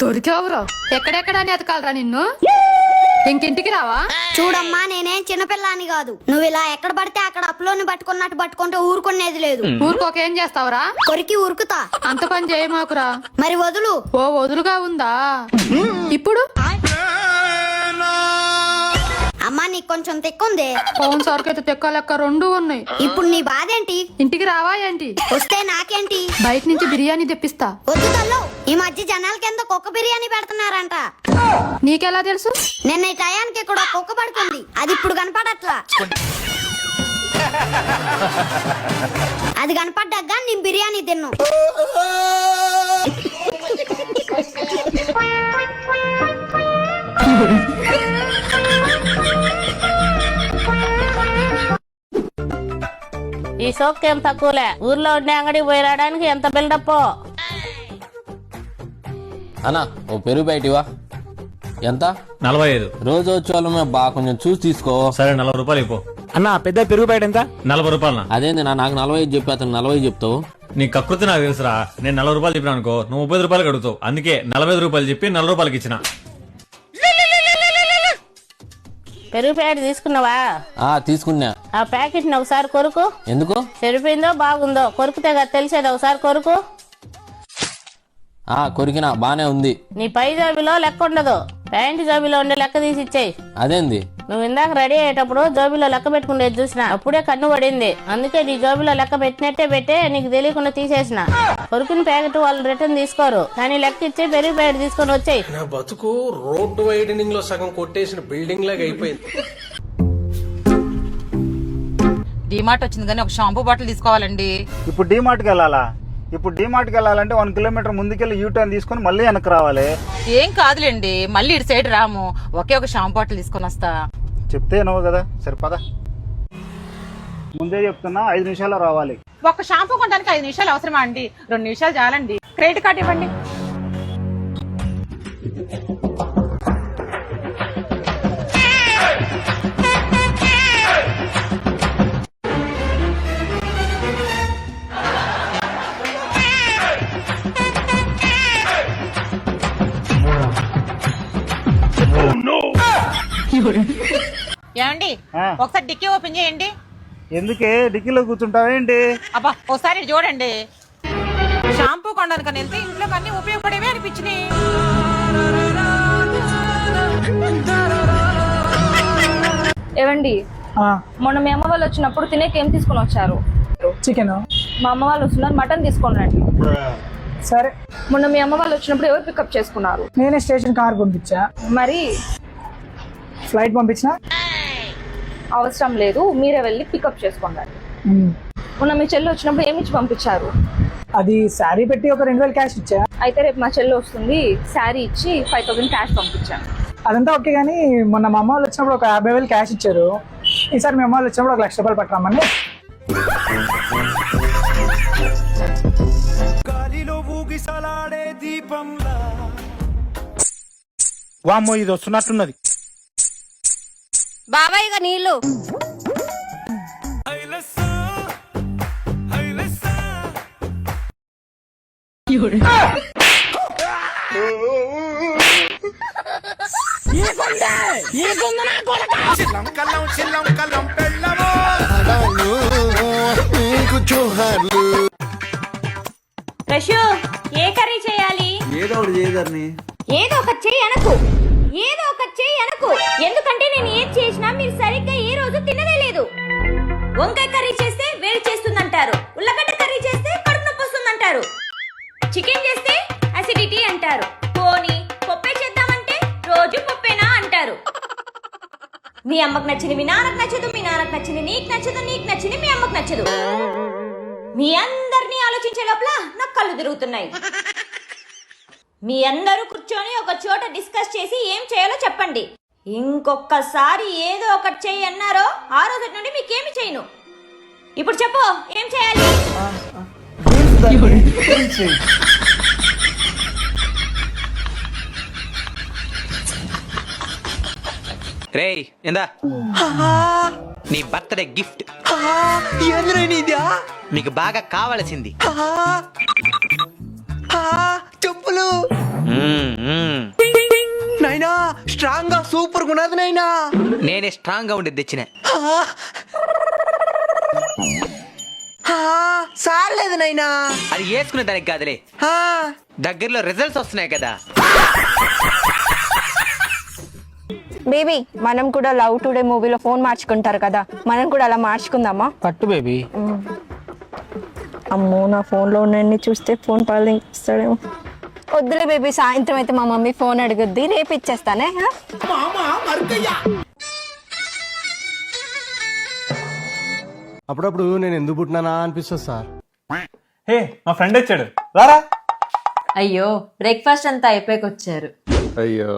దొరికేవరు ఎక్కడెక్కడని ఎతకాలరా నిన్ను? ఇంకింటికి రావా? చూడమ్మా నేనేం చిన్నపిల్లాని కాదు. నువ్వు ఇలా ఎక్కడ పడితే అక్కడ అప్లోని పట్టుకున్నట్టు పట్టుకుంటే ఊరుకునేది లేదు. ఊరుకోక ఏం చేస్తావురా? కొరికి ఉరుకుతా అంత పని చేయమాకురా. మరి వదులు. ఓ వదులుగా ఉందా? ఇప్పుడు? అమ్మా నీకు కొంచెం తెక్కుంది. పవన్ సార్కి అయితే తెక్క లెక్క రెండు ఉన్నాయి. ఇప్పుడు నీ బాధ ఏంటి ఇంటికి రావా ఏంటి? వస్తే నాకేంటి? బయట నుంచి బిర్యానీ తెప్పిస్తా. వద్దు తల్లు ఈ మధ్య జనాల కింద కుక్క బిర్యానీ పెడుతున్నారంట. నీకెలా తెలుసు? నిన్న ఈ టయానికి ఇక్కడ కుక్క పడుకుంది. అది ఇప్పుడు కనపడట్లా. అది కనపడ్డాక నేను బిర్యానీ తిన్ను. ఈ సోక్ ఏం తక్కువలే? ఊర్లో ఉండే అంగడికి పోయి రావడానికి ఎంత బిల్డప్? అన్నా ఓ పెరుగు బయటివా ఎంత? నలభై ఐదు. రోజు వచ్చే వాళ్ళమే బా కొంచెం చూసి తీసుకో. సరే నలభై రూపాయలు ఇపో అన్న పెద్ద పెరుగు బయట ఎంత? నలభై రూపాయలనా? అదేంది నా నాకు నలభై ఐదు చెప్పి అతను నలభై చెప్తావు? నీ కకృతి నాకు తెలుసురా. నేను నలభై రూపాయలు చెప్పిన అనుకో నువ్వు ముప్పై రూపాయలు అడుగుతావు. అందుకే నలభై రూపాయలు చెప్పి నలభై రూపాయలకి ఇచ్చిన. పెరుగు ప్యాకెట్ తీసుకున్నావా? ఆ తీసుకున్నా. ఆ ప్యాకెట్ని ఒకసారి కొరుకు. ఎందుకు? చెడిపోయిందో బాగుందో కొరుకుతే కదా తెలిసేది ఒకసారి కొరుకు. ఆ కొరికిన బానే ఉంది. నీ పై జోబిలో లెక్క ఉండదు. ప్యాంటు జోబిలో ఉండే లెక్క తీసి ఇచ్చేయి. అదేంది? నువ్వు ఇందాక రెడీ అయ్యేటప్పుడు జోబిలో లెక్క పెట్టుకునేది చూసిన. అప్పుడే కన్ను పడింది. అందుకే నీ జోబిలో లెక్క పెట్టినట్టే పెట్టే నీకు తెలియకుండా తీసేసిన. కొరుకుని ప్యాకెట్ వాళ్ళు రిటర్న్ తీసుకోరు. కానీ లెక్క ఇచ్చి పెరుగు ప్యాకెట్ తీసుకొని వచ్చేయి. నా బతుకు రోడ్డు వైడనింగ్లో సగం కొట్టేసిన బిల్డింగ్ లాగా అయిపోయింది. డిమార్ట్ వచ్చింది కానీ ఒక షాంపూ బాటిల్ తీసుకోవాలండి. ఇప్పుడు డిమార్ట్కి వెళ్ళాలా? ఇప్పుడు డిమార్ట్కి వెళ్ళాలంటే వన్ కిలోమీటర్ ముందుకెళ్ళి యూ టర్న్ తీసుకొని మళ్ళీ వెనక్కి రావాలి. ఏం కాదులేండి మళ్ళీ ఇటు సైడ్ రాము. ఒకే ఒక షాంపూ బాటిల్ తీసుకొని వస్తా. చెప్తే నువ్వు కదా సరిపదా. ముందే చెప్తున్నా ఐదు నిమిషాల్లో రావాలి. ఒక షాంపూ కొనడానికి ఐదు నిమిషాలు అవసరమా అండి? రెండు నిమిషాలు చాలండి. క్రెడిట్ కార్డ్ ఇవ్వండి. ఒకసారి డిక్కీ ఓపెన్ చేయండి. ఎందుకే? డిక్కీలో కూర్చుంటావేంటి అబ్బా ఒకసారి చూడండి. షాంపూ కొనడానికి వెళ్తే ఇంట్లో అన్ని ఉపయోగపడేవి అనిపించినాయి. ఏవండి? మొన్న మీ అమ్మ వాళ్ళు వచ్చినప్పుడు తినేకి ఏం తీసుకొని వచ్చారు? చికెన్. మా అమ్మ వాళ్ళు వస్తున్నారు మటన్ తీసుకొని రండి. సరే. మొన్న మీ అమ్మ వాళ్ళు వచ్చినప్పుడు ఎవరు పికప్ చేసుకున్నారు? నేనే స్టేషన్ కార్ పంపించా. మరి? ఫ్లైట్ పంపించిన? అవసరం లేదు మీరే వెళ్ళి పికప్ చేసుకోండి. మొన్న మీ చెల్లి వచ్చినప్పుడు ఏమి ఇచ్చి పంపించారు? అది శారీ పెట్టి ఒక రెండు వేలు క్యాష్ ఇచ్చా. అయితే రేపు మా చెల్లి వస్తుంది శారీ ఇచ్చి ఫైవ్ థౌసండ్ క్యాష్ పంపించాను. అదంతా ఓకే కానీ మొన్న మా అమ్మ వాళ్ళు వచ్చినప్పుడు ఒక యాభై వేలు క్యాష్ ఇచ్చారు. ఈసారి మీ అమ్మ వాళ్ళు వచ్చినప్పుడు ఒక లక్ష రూపాయలు పట్టరామని వామ్మో ఇది వస్తున్నట్టున్నది. బాబాయ్ నీళ్ళు. రషు ఏ కర్రీ చేయాలి? ఏదో ఒకటి చేయదాన్ని ఏదో ఒక చెయ్యి అనకు. ఏదో ఒక చెయ్యి అనకు. ఎందుకంటే నేను ఏం మీరు సరిగ్గా ఏ రోజు తినదే లేదు. వంకాయ కర్రీ చేస్తే వేడి చేస్తుందంటారు. ఉల్లగడ్డ కర్రీ చేస్తే కడుపు నొప్పి వస్తుందంటారు చికెన్ చేస్తే అసిడిటీ అంటారు. పోనీ పప్పే చేద్దామంటే రోజు పప్పేనా అంటారు. మీ అమ్మకు నచ్చింది మీ నాన్నకు నచ్చదు మీ నాన్నకు నచ్చింది నీకు నచ్చదు నీకు నచ్చింది మీ అమ్మకు నచ్చదు. మీ అందరినీ ఆలోచించే లోపల నాకు కళ్ళు తిరుగుతున్నాయి. మీ అందరూ కూర్చొని ఒక చోట డిస్కస్ చేసి ఏం చేయాలో చెప్పండి. ఇంకొకసారి ఏదో ఒకటి చెయ్యి అన్నారో ఆ రోజు నుండి మీకేమి చేయను. ఇప్పుడు చెప్పు ఏం చేయాలి? రేయ్ ఎందా నీ బర్త్డే గిఫ్ట్. నీకు బాగా కావలసింది. చెప్పులు. ఉన్నది నైనా నేనే స్ట్రాంగ్గా ఉండేది తెచ్చిన సార్లేదు నైనా అది వేసుకునే దానికి కాదులే. దగ్గరలో రిజల్ట్స్ వస్తున్నాయి కదా. బేబీ మనం కూడా లవ్ టుడే మూవీలో ఫోన్ మార్చుకుంటారు కదా. మనం కూడా అలా మార్చుకుందామా? పట్టు బేబీ. అమ్మో నా ఫోన్లో ఉన్నాయన్ని చూస్తే ఫోన్ పగలిస్తాడేమో వద్దులే బేబీ సాయంత్రం అయితే మా మమ్మీ ఫోన్ అడుగుద్ది రేపు ఇచ్చేస్తానే? అప్పుడప్పుడు నేను ఎందుకు పుట్టినానా అనిపిస్తుంది సార్. హే మా ఫ్రెండ్ వచ్చాడు. రారా? అయ్యో బ్రేక్ఫాస్ట్ అంతా అయిపోయాకొచ్చారు అయ్యో.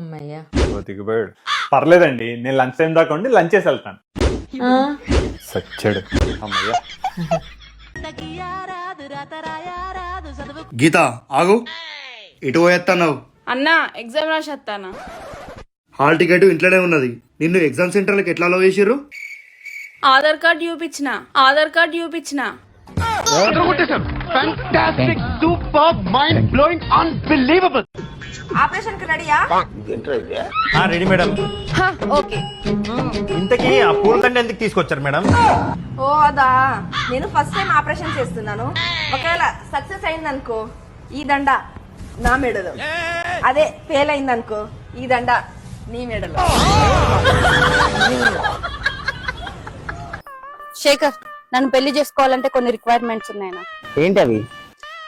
అమ్మయ్యా. దిగుబడి. పర్లేదండి నేను లంచ్ టైం దాకా ఉండి లంచ్ చేసి వెళ్తాను. సచ్చాడు. అమ్మయ్య. గీత ఆగు. ఇటు పోయేస్తున్నావు అన్నా ఎగ్జామ్ రాసేస్తానా హాల్ టికెట్ ఇంట్లోనే ఉన్నది. నిన్ను ఎగ్జామ్ సెంటర్లకు ఎట్లా అలవ్ చేసిర్రు? ఆధార్ కార్డ్ చూపించిన ఆధార్ కార్డ్ చూపించిన. ఆపరేషన్కి రెడీయా? Ready madam. ఓకే. ఇంతకీ ఆ పూల కంటే ఎందుకు తీసుకొచ్చారు మేడం? ఓ అదా. నేను ఫస్ట్ టైం ఆపరేషన్ చేస్తున్నాను. ఒకవేళ సక్సెస్ అయిందనుకో ఈ దండ నా మెడలో. అదే ఫెయిల్ అయిందనుకో ఈ దండ నీ మెడలో. శేఖర్ నన్ను పెళ్ళి చేసుకోవాలంటే కొన్ని రిక్వైర్మెంట్స్ ఉన్నాయి ఏంటి అవి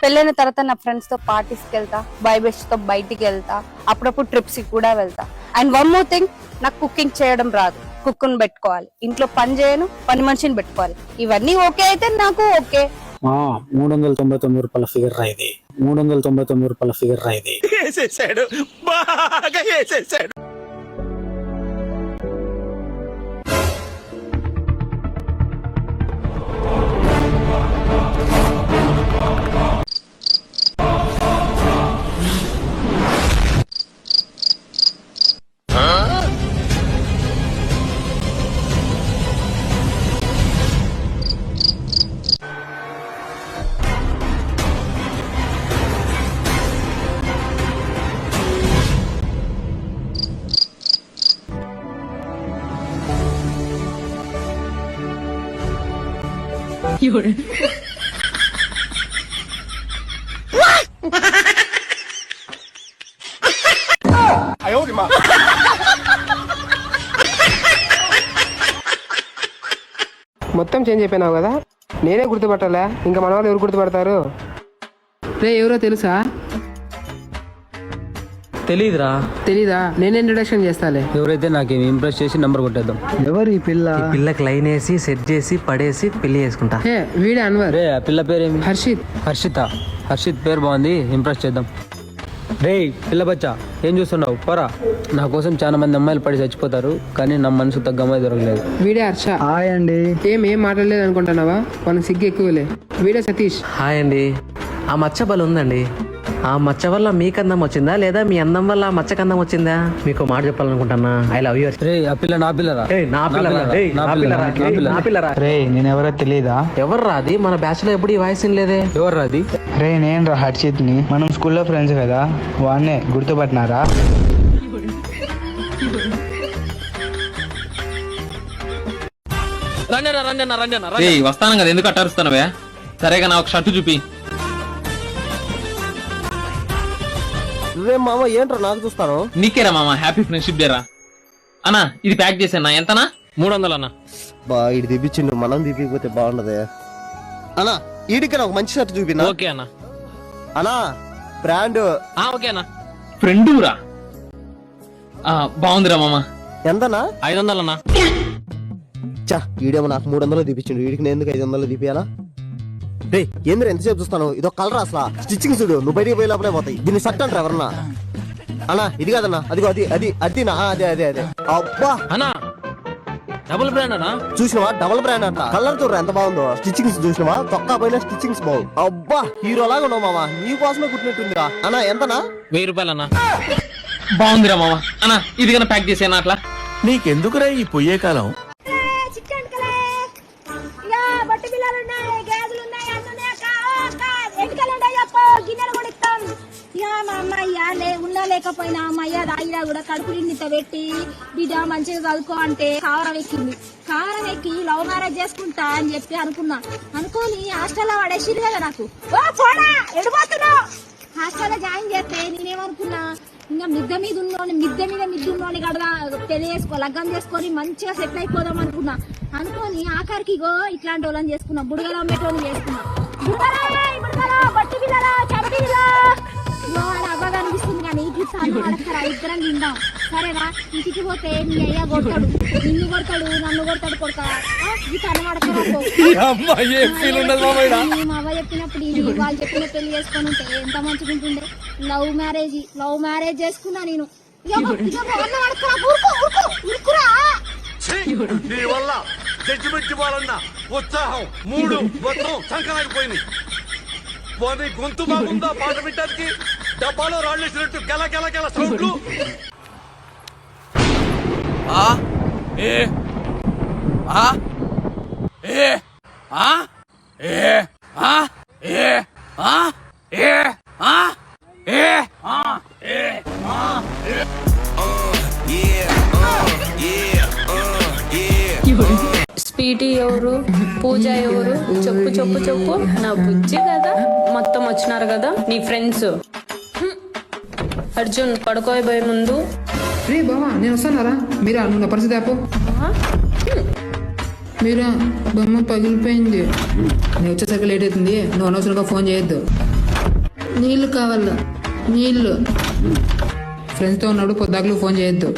పెళ్ళైన తర్వాత నా ఫ్రెండ్స్తో పార్టీస్కి వెళ్తా బై బెస్ట్తో బయటికి వెళ్తా అప్పుడప్పుడు ట్రిప్స్కి కూడా వెళ్తా. అండ్ వన్ మోర్ థింగ్ నాకు కుకింగ్ చేయడం రాదు. కుక్కుని పెట్టుకోవాలి. ఇంట్లో పని చేయను పని మనిషిని పెట్టుకోవాలి. ఇవన్నీ ఓకే అయితే నాకు ఓకే మూడు వందల తొంభై తొమ్మిది రూపాయల ఫిగర్ రా ఇది. మూడు వందల తొంభై తొమ్మిది రూపాయల ఫిగర్ రా ఇది. వేసేసాడు బాగా వేసేసాడు మొత్తం చేంజ్ అయిపోయినావు కదా? నేనే గుర్తుపట్టాలా. ఇంకా మన వాళ్ళు ఎవరు గుర్తుపడతారు? రే ఎవరో తెలుసా? తెలీదురా. తెలీదా? నేనే ఇంట్రడక్షన్ చేస్తాలే. ఎవరైతే నాకేమి ఇంప్రెస్ చేసి నంబర్ కొట్టేద్దాం. ఎవరు ఈ పిల్ల? పిల్లకి లైన్ వేసి సెట్ చేసి పడేసి పెళ్ళి చేసుకుంటా. హే వీడే అన్వర్. రే ఆ పిల్ల పేరేమి? హర్షిత్. హర్షిత. హర్షిత్ పేరు బాగుంది ఇంప్రెస్ చేద్దాం. రే పిల్ల బచ్చా ఏం చూస్తున్నావు? పోరా. నా కోసం చాలా మంది అమ్మాయిలు పడి చచ్చిపోతారు కానీ నా మనసు తగ్గ అమ్మాయి దొరకలేదు. వీడే హర్ష. హాయ్ అండి. ఏం ఏం మాట్లాడలేదు అనుకుంటున్నావా మనకు సిగ్గు ఎక్కువలే వీడే సతీష్. హాయ్ అండి. ఆ మచ్చ బలు ఉందండి. ఆ మచ్చ వల్ల మీకు అందం వచ్చిందా లేదా మీ అందం వల్ల ఆ మచ్చకు అందం వచ్చిందా? మీకు మాట చెప్పాలనుకుంటున్నా. I love you. రే ఆ పిల్ల నా పిల్లరా? నా పిల్లరా? ఏయ్, నా పిల్లరా? ఏయ్, నా పిల్లరా? రే నేను ఎవరో తెలీదా? ఎవరు రాది మన బ్యాచ్లో ఎప్పుడు ఈ వాయిస్ లేదే? ఎవరు అది? రే నేను రా హర్షిత్ని మనం స్కూల్లో ఫ్రెండ్స్ కదా? వాడినే గుర్తుపట్టినారా? వస్తాను కదా ఎందుకు అట్టారుస్తున్నావే సరేగా నా ఒక షర్టు చూపి. నువ్వే మామ ఏంట్రా నాకు చూస్తాను? నీకేరా మామ హ్యాపీ ఫ్రెండ్షిప్ డే రా. అన్నా ఇది ప్యాక్ చేసానా? ఎంతనా? మూడు వందలు అన్న. బా ఇటు తెప్పించిండు మనం తీపిపోతే బాగుండదే. అన్నా ఈడికి ఒక మంచి షర్ట్ చూపినా? ఓకే అన్న. అన్నా బ్రాండ్. ఓకే అన్న. ఫ్రెండ్ రా. ఆ, బాగుందిరా మామ. ఎంతనా ఐదు వందలు అన్న. చా ఈడేమో నాకు మూడు వందలు తీపిచ్చిండు వీడికి నేను ఎందుకు ఐదు వందలు తీపియాలా రే ఏంద్ర ఎంతసేపు చూస్తాను? ఇదో కలర్ అసలు. స్టిచ్చింగ్ చూడు నువ్వు బయటికి పోయి లోపలే పోతాయి. దీన్ని షర్ట్ అంటారు ఎవరన్నా? అన్నా ఇది కాదన్నా. అదిగో అది అది అది నా అదే అదే అదే. అబ్బా! అన్నా డబుల్ బ్రాండ్ అన్నా? చూసినవా? డబుల్ బ్రాండ్ అంట. కలర్ చూడరా ఎంత బాగుందో. స్టిచ్చింగ్స్ చూసినవా? చొక్కా పైన స్టిచ్చింగ్స్ బాగు. అబ్బా హీరో లాగా ఉన్నావు మామ నీ కోసమే కుట్టినట్టుందిరా. అన్నా ఎంతనా? వెయ్యి రూపాయలు అన్న. బాగుందిరా మామ అన్న ఇది కన్నా ప్యాక్ చేసేనా అట్లా? నీకెందుకురా ఈ పొయ్యే కాలం? లేకపోయినా మయ్య దాయిరా కూడా కడుపు నిండిత పెట్టి బిడ్డ మంచిగా చదువుకో అంటే కావరం ఎక్కింది. కావరం ఎక్కి లవ్ మ్యారేజ్ చేసుకుంటా అని చెప్పి అనుకున్నా. అనుకోని హాస్టల్లో పడేసిరు కదా నాకు. ఓ పోడా ఎడిపోతున్నావు? హాస్టల్లో జాయిన్ చేస్తే నేనేమనుకున్నా ఇంకా మిద్దె మీద ఉన్నోని మిద్దె మీద మిద్ద ఉన్నోని కడదా పెళ్ళి చేసుకో లగ్గం చేసుకొని మంచిగా సెటిల్ అయిపోదాం అనుకున్నా. అనుకోని ఆఖరికి ఇగో ఇట్లాంటి వాళ్ళని చేసుకున్నా బుడగల అమ్మేటోని చేసుకున్నా. ఇద్దరం తిందాం. సరేనా ఇంటికి పోతే నీ అయ్య కొడతాడు. నిన్ను కొడతాడు నన్ను కొడతాడు కొడతా మా అవ్వ చెప్పినప్పుడు ఇది వాళ్ళు చెప్పిన పెళ్ళి చేసుకొని ఉంటే ఎంత మంచిగా ఉంటుండే లవ్ మ్యారేజ్ లవ్ మ్యారేజ్ చేసుకున్నా నేను. నీ వల్ల జడ్జిమెంట్ ఇవ్వాలన్న ఉత్సాహం మూడు మొత్తం పోనీ గొంతు బాగుందా పాట వినడానికి డబ్బాలో రాళ్ళేసినట్టు గెల గెల గెల సౌండ్లు. ఆ? ఏ? ఆ? ఏ? ఆ? ఏ? ఆ? ఏ? ఆ? ఏ? ఆ? ఏ? ఆ? ఏ? ఆ? స్పీటీ ఎవరు? పూజ ఎవరు? చెప్పు చెప్పు చెప్పు. నా బుజ్జి కదా? మొత్తం వచ్చినారు కదా? నీ ఫ్రెండ్స్. అర్జున్ పడుకోబోయే ముందు. రే బావా నేను వస్తానారా? మీరా నువ్వు నా పరిస్థితి ఆపు. మీరా బొమ్మ పగిలిపోయింది. నేను వచ్చేసరికి లేట్ అవుతుంది. నువ్వు అనవసరంగా ఫోన్ చేయొద్దు. నీళ్ళు కావాలా? నీళ్ళు. ఫ్రెండ్స్తో ఉన్నాడు పొద్దాకులు ఫోన్ చేయొద్దు.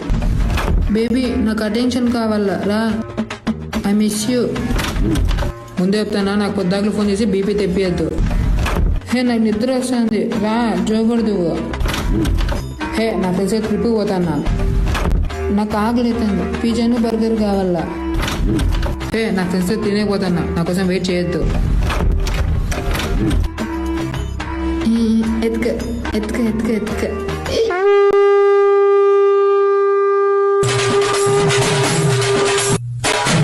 బేబీ నాకు అటెన్షన్ కావాలా? రా. I miss you. ముందే చెప్తానా? నాకు పొద్దాకులు ఫోన్ చేసి బీపీ తెప్పియద్దు. హే నాకు నిద్ర వస్తుంది. రా జోకూడదు హే నా తెలిసే ట్రిప్ పోతాను? నాకు ఆగలేదండి పిజ్జాను బర్గర్ కావాలా? హే నాకు తెలిసే తినేకపోతాను నా కోసం వెయిట్ చేయొద్దు. ఎత్క ఎత్క ఎత్క ఎత్క